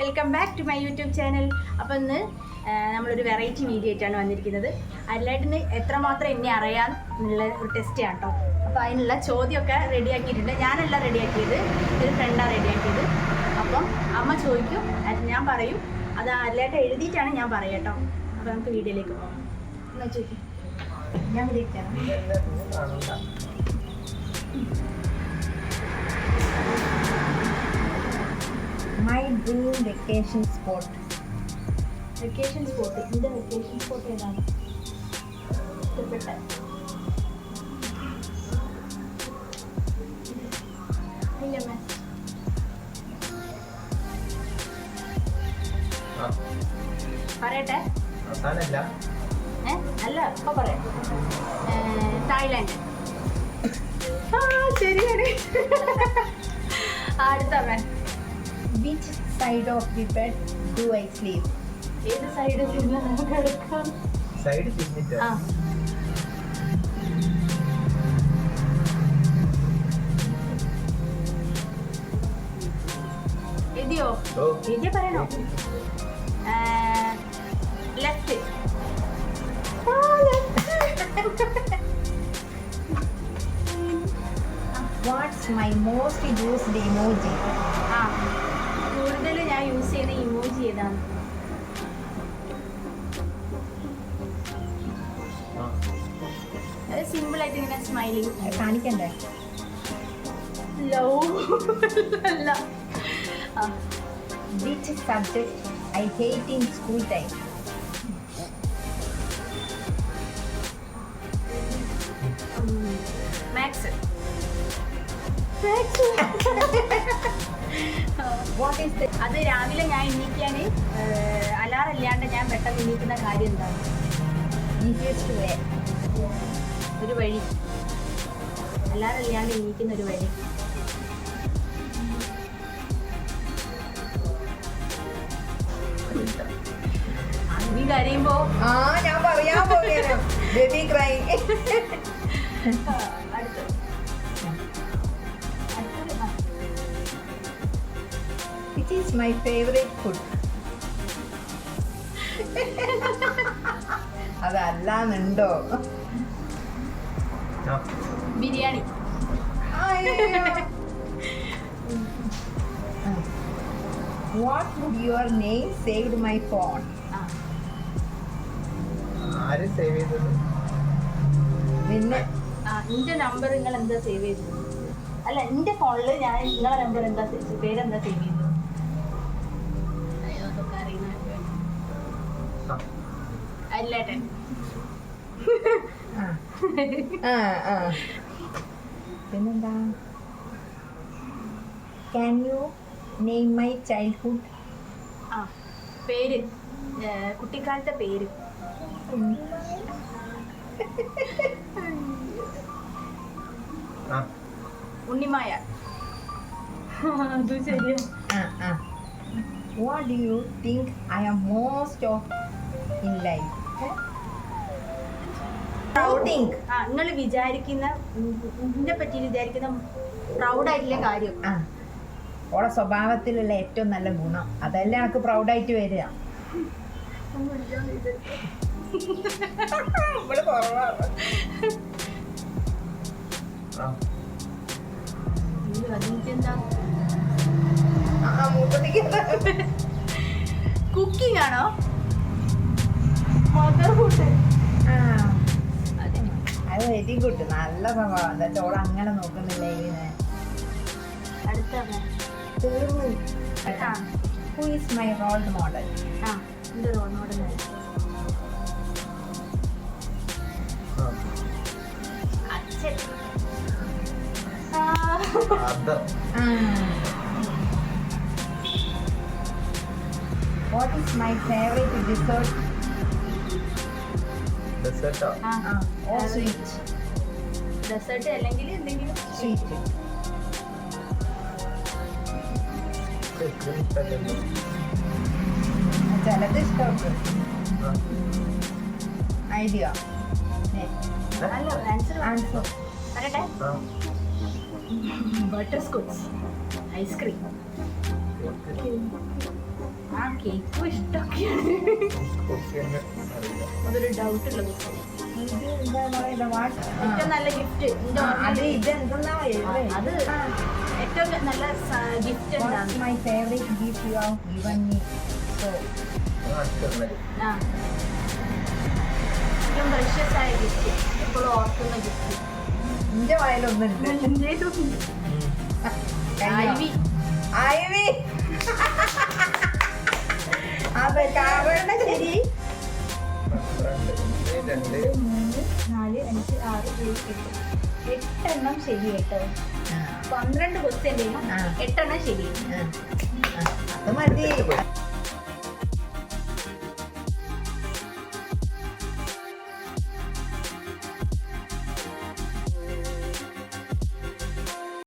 Welcome back to my YouTube channel അപ്പോൾ ഇന്ന് നമ്മളൊരു വെറൈറ്റി വീഡിയോ ആയിട്ടാണ് വന്നിരിക്കുന്നത്. അതിലായിട്ടിന് എത്രമാത്രം എന്നെ അറിയാം എന്നുള്ള ഒരു ടെസ്റ്റ് ആണ് കേട്ടോ അപ്പോൾ അതിനുള്ള ചോദ്യമൊക്കെ റെഡിയാക്കിയിട്ടുണ്ട് ഞാനല്ല റെഡിയാക്കിയത് ഒരു ഫ്രണ്ടാണ് റെഡിയാക്കിയത് അപ്പം അമ്മ ചോദിക്കും അത് ഞാൻ പറയും അത് അതിലായിട്ട് എഴുതിയിട്ടാണ് ഞാൻ പറയാം കേട്ടോ അപ്പോൾ നമുക്ക് വീഡിയോയിലേക്ക് പോകാം. എന്നാ ചോദിക്കും? ഞാൻ വിളിക്കാം വെക്കേഷൻ സ്പോട്ട് വെക്കേഷൻ സ്പോട്ട് ഇതിന്റെ വെക്കേഷൻ സ്പോട്ട് ഏതാണ്? ഇഷ്ടപ്പെട്ട. പറയട്ടെ. അല്ല ഇപ്പൊ പറയാം. തായ്ലാന്റ്. തായ്ലാൻഡ് ആ ശരിയാണ്. അടുത്ത side of the bed do I sleep ഏത് സൈഡ് നിന്ന് നമുക്ക് എടുക്കാം? സൈഡ് തിരിഞ്ഞിട്ട് ആ. എഴുതിയോ ഓ. എഴുതിയ പറയണോ? Left what's my most used emoji ആ. ഞാൻ യൂസ് ചെയ്യുന്ന ഇമോജി ഏതാണ്? സിമ്പിൾ ആയിട്ട് ഇങ്ങനെ സ്മൈലിംഗ് കാണിക്കണ്ടേ? ലവ് അല്ല. Which subject I hate in school time maths what പെട്ടെന്ന് കാര്യം എന്താണ്? ഈസിയസ്റ്റ് വേ ഒരു വഴി. അലാറം ഇല്ലാണ്ട് എണീക്കുന്ന ഒരു വഴി. നീ കരയുമ്പോ? ആ ഞാൻ പറയാൻ പോവുകയാണ്. ബേബി ക്രൈ അടുത്തത്. ആ. Which അതല്ലാന്നുണ്ടോ. Biryani. What would your name saved my phone ആര് സേവ് ചെയ്തത്? പിന്നെ എന്റെ നമ്പർ നിങ്ങൾ എന്താ സേവ് ചെയ്തത്? അല്ല എന്റെ ഫോണിൽ ഞാൻ നിങ്ങളെ നമ്പർ എന്താ സേവ് ചെയ്തത്? പേരെന്താ സേവ് ചെയ്തത്. അല്ലേട്ടൻ ആ ആ. പിന്നെന്താ? Can you name my childhood ആ പേര്. കുട്ടിക്കാലത്തെ പേര്. ആ. ഉണ്ണിമായ. അത് ശരിയാ. ആ ആ. What do you think I am most of in life നിങ്ങൾ വിചാരിക്കുന്ന ഇതിനെ പറ്റി വിചാരിക്കുന്ന പ്രൗഡായിട്ടുള്ള കാര്യം. ഓളെ സ്വഭാവത്തിലുള്ള ഏറ്റവും നല്ല ഗുണം. അതല്ലേ എനിക്ക് പ്രൗഡായിട്ട് വരിക. കുക്കിംഗ് ആണോ? അത് വെരി ഗുഡ് നല്ല സംഭവം എന്താ ഓൾ അങ്ങനെ നോക്കുന്നില്ല ഇതിനെ തീർന്നു who is my role model ആ എന്റെ റോൾ മോഡൽ ആ. അച്ഛൻ what is my favourite dessert ഡെസേർട്ടോ. Oh sweet. Dessert അല്ലെങ്കിൽ എന്തെങ്കിലും സ്വീറ്റ്. ചിലത് ഇഷ്ടമുണ്ട്. ഐഡിയ. അല്ല ആൻസർ ആൻസർ പറയട്ടെ. ബട്ടർ സ്കോച്ച് ഐസ്ക്രീം ആ കേക്കും ഇഷ്ടമൊക്കെയാണ്. അതൊരു ഡൗട്ട് ഉള്ള ഏറ്റവും നല്ല ഗിഫ്റ്റ് അത് ഏറ്റവും നല്ല ഗിഫ്റ്റ് എന്താണ്? My favourite gift you have given me so ആ ഏറ്റവും പ്രഷ്യസ് ആയ ഗിഫ്റ്റ് എപ്പോഴും ഓർക്കുന്ന ഗിഫ്റ്റ് എന്റെ വായിലൊന്നുണ്ട് ഐവി. ഐവി. അതെ കാരണം ശരി. രണ്ട് മൂന്ന് നാല് അഞ്ച് ആറ് ഏഴ് എട്ട്. എട്ടെണ്ണം ശരി കേട്ടോ. പന്ത്രണ്ട് ആ. എട്ടെണ്ണം ശരി. അത് മതി.